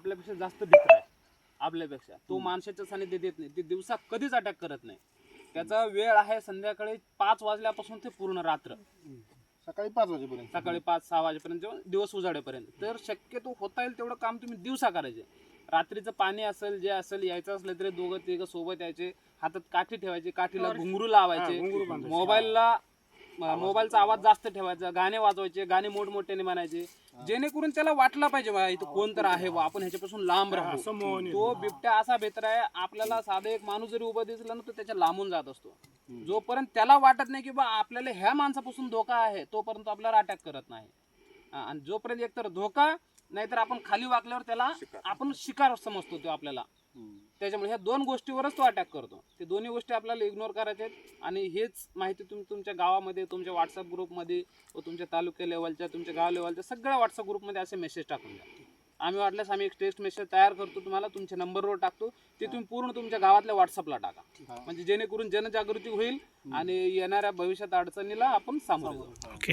आपल्यापेक्षा जास्त भित्र आहे. आपल्यापेक्षा. तो माणसाच्या सानिध्यात येत नाही. ते दिवसा कधीच अटॅक करत नाही. त्याचा वेळ आहे संध्याकाळी पाच वाजल्यापासून ते पूर्ण रात्र. सकाळी पाच वाजेपर्यंत. सकाळी पाच सहा वाजेपर्यंत जेव्हा दिवस उजाडेपर्यंत. तर शक्यतो होता येईल तेवढं काम तुम्ही दिवसा करायचे. रात्रीचं पाणी असेल जे असेल यायचं असलं तरी दोघं तिघं सोबत यायचे. हातात काठी ठेवायची काठीला घुंगरू लावायचे. मोबाईलला म- मोबाईलचा आवाज जास्त ठेवायचा गाणे वाजवायचे गाणे मोठमोठ्याने म्हणायचे. जेणेकरून त्याला वाटलं पाहिजे बा इथं कोण तर आहे बा आपण ह्याच्यापासून लांब राहतो तो बिबट्या असा बेतर आहे आपल्याला साधा एक माणूस जरी उभा दिसला ना तो त्याच्या लांबून जात असतो. जोपर्यंत त्याला वाटत नाही की बा आपल्याला ह्या माणसापासून धोका आहे तोपर्यंत आपल्याला अटॅक करत नाही. हा, आणि जोपर्यंत एकतर धोका नाहीतर आपण खाली वाकल्यावर त्याला आपण शिकार समजतो तो आपल्याला. त्याच्यामुळे ह्या दोन गोष्टीवरच तो अटॅक करतो. ते दोन्ही गोष्टी आपल्याला इग्नोर करायच्या आहेत आणि हेच माहिती तुम्ही तुमच्या गावामध्ये तुमच्या व्हॉट्सअप ग्रुपमध्ये व तुमच्या तालुक्या लेवलच्या तुमच्या गाव लेवलच्या सगळ्या व्हॉट्सअप ग्रुपमध्ये असे मेसेज टाकून द्या. आम्ही वाटल्यास आम्ही एक टेक्स्ट मेसेज तयार करतो तुम्हाला तुमच्या नंबरवर टाकतो. ते तुम्ही पूर्ण तुमच्या गावातल्या व्हॉट्सअपला टाका. म्हणजे जेणेकरून जनजागृती होईल आणि येणाऱ्या भविष्यात अडचणीला आपण सामोरे जाऊ. ओके